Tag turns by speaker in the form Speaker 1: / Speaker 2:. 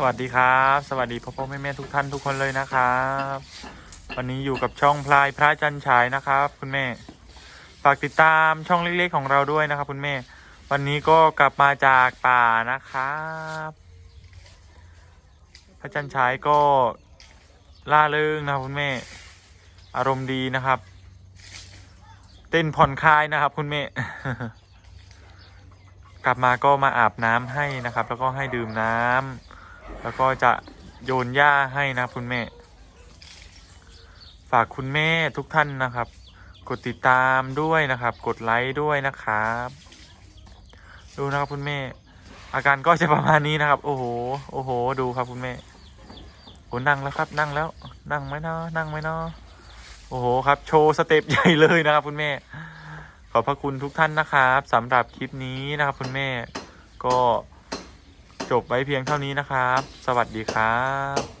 Speaker 1: สวัสดีครับ สวัสดีพ่อพ่อแม่แม่ทุกท่านทุกคนเลยนะครับ วันนี้อยู่กับช่องพลายพระจันฉายนะครับ คุณแม่ ฝากติดตามช่องเล็กๆของเราด้วยนะครับ คุณแม่ วันนี้ก็กลับมาจากป่านะครับ พระจันฉายก็ล่าเริงนะครับคุณแม่ อารมณ์ดีนะครับ เต้นผ่อนคลายนะครับ คุณแม่กลับมาก็มาอาบน้ำให้นะครับ แล้วก็ให้ดื่มน้ำ แล้วก็จะโยนหญ้าให้นะคุณแม่ ฝากคุณแม่ทุกท่านนะครับ กดติดตามด้วยนะครับ กดไลค์ด้วยนะครับ ดูนะครับคุณแม่ อาการก็จะประมาณนี้นะครับ โอ้โห โอ้โห ดูครับคุณแม่โอ้นั่งแล้วครับนั่งแล้ว นั่งไหมเนาะนั่งไหมเนาะโอ้โหครับโชว์สเต็ปใหญ่เลยนะครับคุณแม่ ขอบพระคุณทุกท่านนะครับสำหรับคลิปนี้นะครับคุณแม่ก็ จบไว้เพียงเท่านี้นะครับ สวัสดีครับ